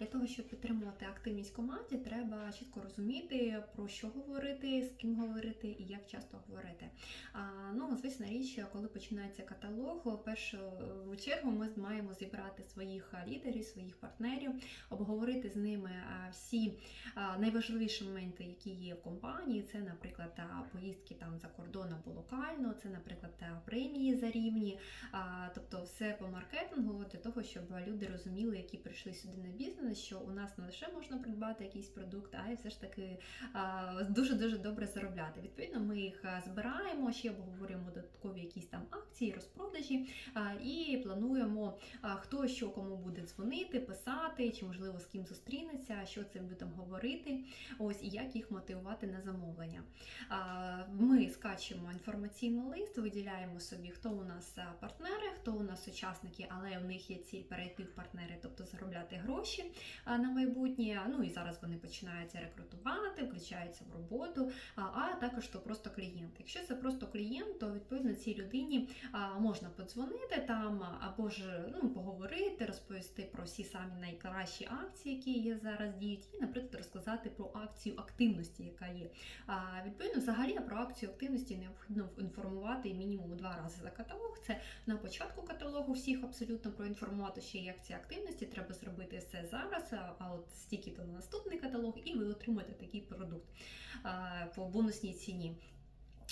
Для того, щоб підтримувати активність в команді, треба чітко розуміти, про що говорити, з ким говорити і як часто говорити. А, ну, звісно річ, коли починається каталог, в першу е, чергу ми маємо зібрати своїх лідерів, своїх партнерів, обговорити з ними всі найважливіші моменти, які є в компанії. Це, наприклад, поїздки там за кордон або локально, це, наприклад, премії за рівні, тобто все по маркетингу для того, щоб люди розуміли, які прийшли сюди на бізнес, що у нас не лише можна придбати якийсь продукт, а й все ж таки дуже дуже добре заробляти. Відповідно, ми їх збираємо, ще обговорюємо додаткові якісь там акції, розпродажі і плануємо, хто що кому буде дзвонити, писати, чи можливо з ким зустрінеться, що це буде говорити. Ось і як їх мотивувати на замовлення. Ми скачуємо інформаційний лист, виділяємо собі, хто у нас партнери, хто у нас учасники, але у них є ціль перейти в партнери, тобто заробляти гроші на майбутнє. Ну і зараз вони починаються рекрутувати, включаються в роботу, а, також то просто клієнт. Якщо це просто клієнт, то відповідно цій людині можна подзвонити там або ж ну, поговорити, розповісти про всі самі найкращі акції, які є зараз діють, і, наприклад, розказати про акцію активності, яка є. Відповідно, взагалі про акцію активності необхідно інформувати мінімум два рази за каталог. Це на початку каталогу всіх абсолютно проінформувати, що є акція активності. Треба зробити все зараз. А от стільки то на наступний каталог, і ви отримаєте такий продукт по бонусній ціні.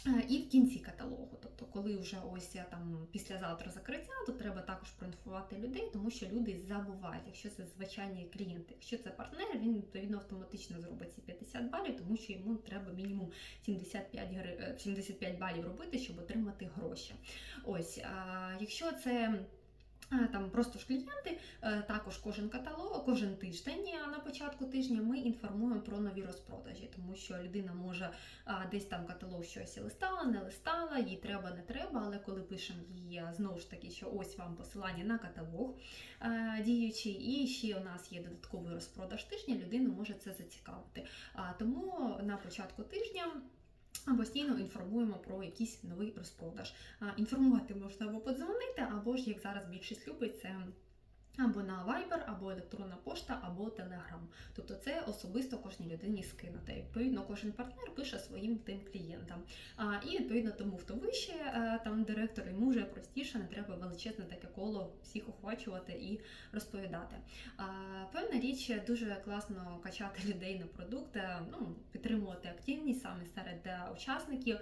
Е, І в кінці каталогу, тобто, коли вже ось е, там післязавтра закриття, то треба також проінформувати людей, тому що люди забувають, якщо це звичайні клієнти. Якщо це партнер, він відповідно автоматично зробить ці 50 балів, тому що йому треба мінімум 75 е, 75 балів робити, щоб отримати гроші. Ось, а якщо це. А, Там просто ж клієнти, е, також кожен каталог, кожен тиждень на початку тижня ми інформуємо про нові розпродажі, тому що людина може десь там каталог щось листала, не листала, їй треба, не треба. Але коли пишемо їй знову ж таки, що ось вам посилання на каталог е, діючий, і ще у нас є додатковий розпродаж тижня, людину може це зацікавити. Тому на початку тижня. Постійно інформуємо про якийсь новий розпродаж. Інформувати можна або подзвонити, або ж як зараз більшість любить, це або на Viber, або електронна пошта, або Telegram. Тобто це особисто кожній людині скинути. Відповідно, кожен партнер пише своїм тим клієнтам. А, і відповідно тому, хто вище е, там директор, йому вже простіше, не треба величезне таке коло всіх охвачувати і розповідати. А, певна річ дуже класно качати людей на продукт, ну підтримувати активність саме серед е, учасників.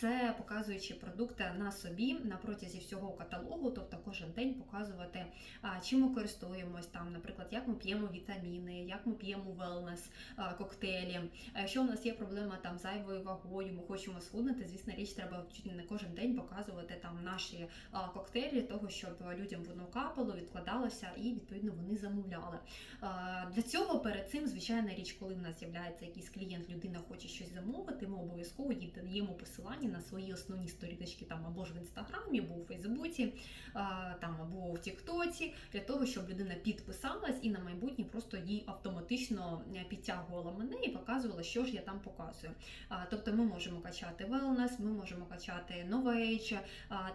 Це показуючи продукт на собі на протязі всього каталогу, тобто кожен день показувати, чим ми користуємось там, наприклад, як ми п'ємо вітаміни, як ми п'ємо велнес коктейлі. Якщо у нас є проблема там зайвою вагою, ми хочемо схуднути, звісно, річ треба чуть не кожен день показувати там наші коктейлі, того, щоб людям воно капало, відкладалося і відповідно вони замовляли. Для цього перед цим, звичайна річ, коли в нас з'являється якийсь клієнт, людина хоче щось замовити, ми обов'язково їй даємо посилання на свої основні сторіночки там або ж в інстаграмі, або у Фейсбуці, там або в Тіктоці, для того, щоб людина підписалась і на майбутнє просто їй автоматично е, підтягувала мене і показувала, що ж я там показую. Тобто ми можемо качати wellness, ми можемо качати новейдж,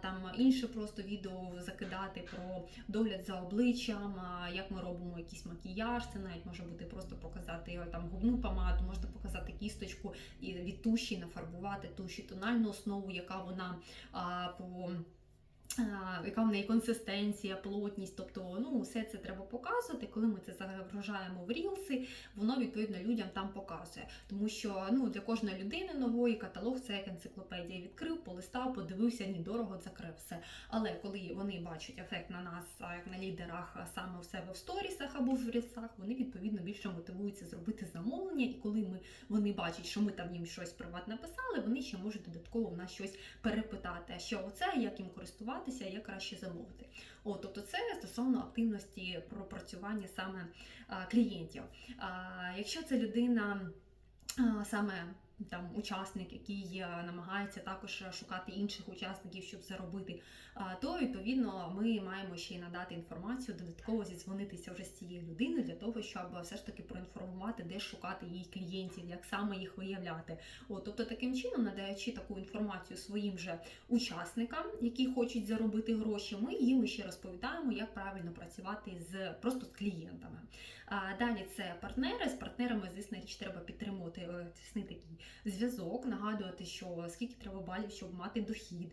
там інше просто відео закидати про догляд за обличчям, як ми робимо якийсь макіяж. Це навіть може бути просто показати е, там губну помаду, можна показати кісточку і від туші нафарбувати туші, тональну основу, яка вона по. Яка в неї консистенція, плотність, тобто ну все це треба показувати. Коли ми це загружаємо в рілси, воно відповідно людям там показує. Тому що ну для кожної людини нової каталог це як енциклопедія. Відкрив, полистав, подивився, ні дорого закрив все. Але коли вони бачать ефект на нас, як на лідерах, саме в себе в сторісах або в рілсах, вони відповідно більше мотивуються зробити замовлення. І коли ми вони бачать, що ми там їм щось приватне писали, вони ще можуть додатково в нас щось перепитати. Що оце, як їм користуватися, як краще замовити. О, тобто це стосовно активності пропрацювання саме клієнтів. А, якщо це людина саме там учасник, який е, намагається також шукати інших учасників, щоб заробити, то відповідно ми маємо ще й надати інформацію, додатково зідзвонитися вже з цією людиною для того, щоб все ж таки проінформувати, де шукати її клієнтів, як саме їх виявляти. От, тобто таким чином, надаючи таку інформацію своїм же учасникам, які хочуть заробити гроші, ми їм ще розповідаємо, як правильно працювати з просто з клієнтами. Далі це партнери. З партнерами, звісно, річ треба підтримувати е, тісний такий зв'язок, нагадувати, що скільки треба балів, щоб мати дохід,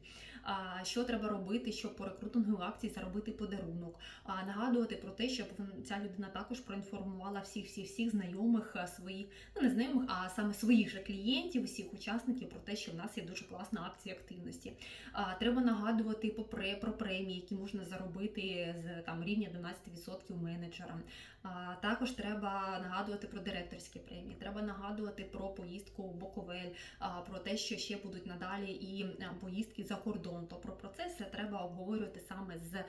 що треба робити, щоб по рекрутингу акцій заробити подарунок. Нагадувати про те, щоб ця людина також проінформувала всіх всіх всіх знайомих е, своїх, ну не знайомих, а саме своїх же клієнтів, усіх учасників про те, що в нас є дуже класна акція активності. Треба нагадувати по про премії, які можна заробити з там рівня 12% менеджерам. Також треба нагадувати про директорські премії. Треба нагадувати про поїздку в Боковель, а, про те, що ще будуть надалі і поїздки за кордон. То про процеси треба обговорювати саме з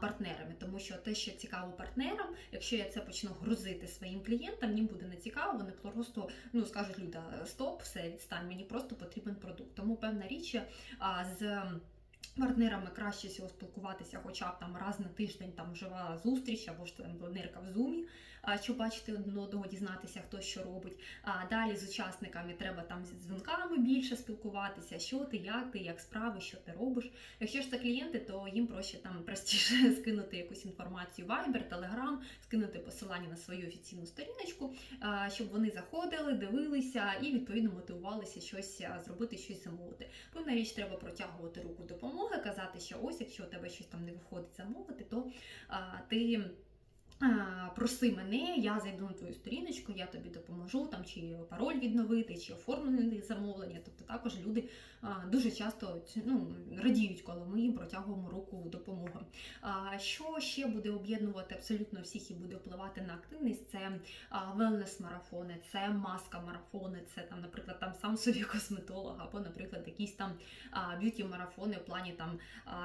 партнерами, тому що те, що цікаво партнерам, якщо я це почну грузити своїм клієнтам, їм буде не цікаво, вони просто ну скажуть Люда, стоп, все відстань, мені просто потрібен продукт. Тому певна річ з. Партнерами краще всього спілкуватися, хоча б там раз на тиждень там жива зустріч або ж там планерка в зумі, щоб бачити один одного, дізнатися, хто що робить. А далі з учасниками треба там зі дзвінками більше спілкуватися, що ти, як ти, як справи, що ти робиш. Якщо ж це клієнти, то їм проще там простіше скинути якусь інформацію Viber, Telegram, скинути посилання на свою офіційну сторіночку, щоб вони заходили, дивилися і відповідно мотивувалися щось зробити, щось замовити. Певна річ, треба протягувати руку допомоги, казати, що ось, якщо у тебе щось там не виходить замовити, то а, ти. Проси мене, я зайду на твою сторіночку, я тобі допоможу там чи пароль відновити, чи оформлені замовлення. Тобто також люди дуже часто ну, радіють, коли ми їм протягуємо руку допомоги. Що ще буде об'єднувати абсолютно всіх і буде впливати на активність? Це велнес-марафони, це маска-марафони, це там, наприклад, там сам собі косметолог, або, наприклад, якісь там б'юті-марафони в плані там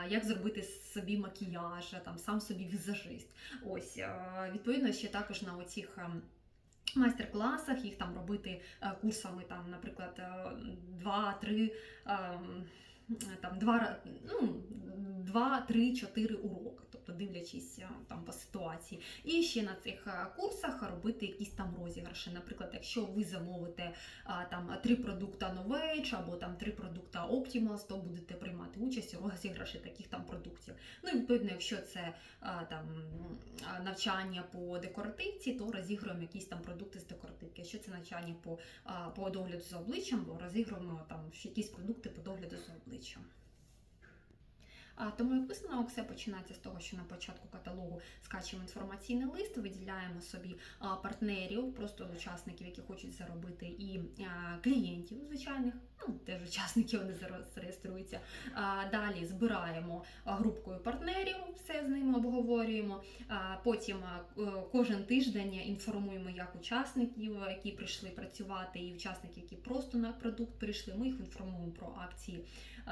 як зробити собі макіяж, там сам собі візажист. Ось відповідно ще також на оцих. Майстер-класах їх там робити курсами, там, наприклад, е, два-три ем, там два ну, два, три, чотири уроки, тобто дивлячись е, там по ситуації. І ще на цих е, курсах робити якісь там розіграші. Наприклад, якщо ви замовите там три продукта Novage або там три продукта Optimus, то будете приймати участь у розіграші таких там продуктів. Ну і відповідно, якщо це там навчання по декоративці, то розігруємо якісь там продукти з декоративки. Якщо це навчання по, по догляду за обличчям, то розігруємо там якісь продукти по догляду за обличчям. А, Тому як висновок все починається з того, що на початку каталогу скачуємо інформаційний лист, виділяємо собі партнерів, просто учасників, які хочуть заробити, і клієнтів звичайних, ну теж учасники вони зараз реєструються. Далі збираємо групкою партнерів, все з ними обговорюємо. Потім кожен тиждень інформуємо як учасників, які прийшли працювати, і учасників, які просто на продукт прийшли. Ми їх інформуємо про акції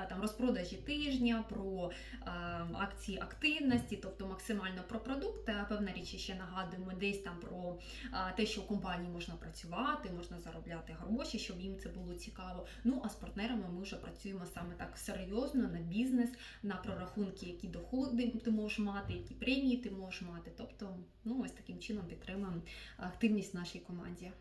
там розпродажі тижня, про а, акції активності, тобто максимально про продукт. А певна річ ще нагадуємо десь там про а, те, що в компанії можна працювати, можна заробляти гроші, щоб їм це було цікаво. Ну а з партнерами ми вже працюємо саме так серйозно на бізнес, на прорахунки, які доходи ти можеш мати, які премії ти можеш мати. Тобто, ну ось таким чином підтримуємо активність в нашій команді.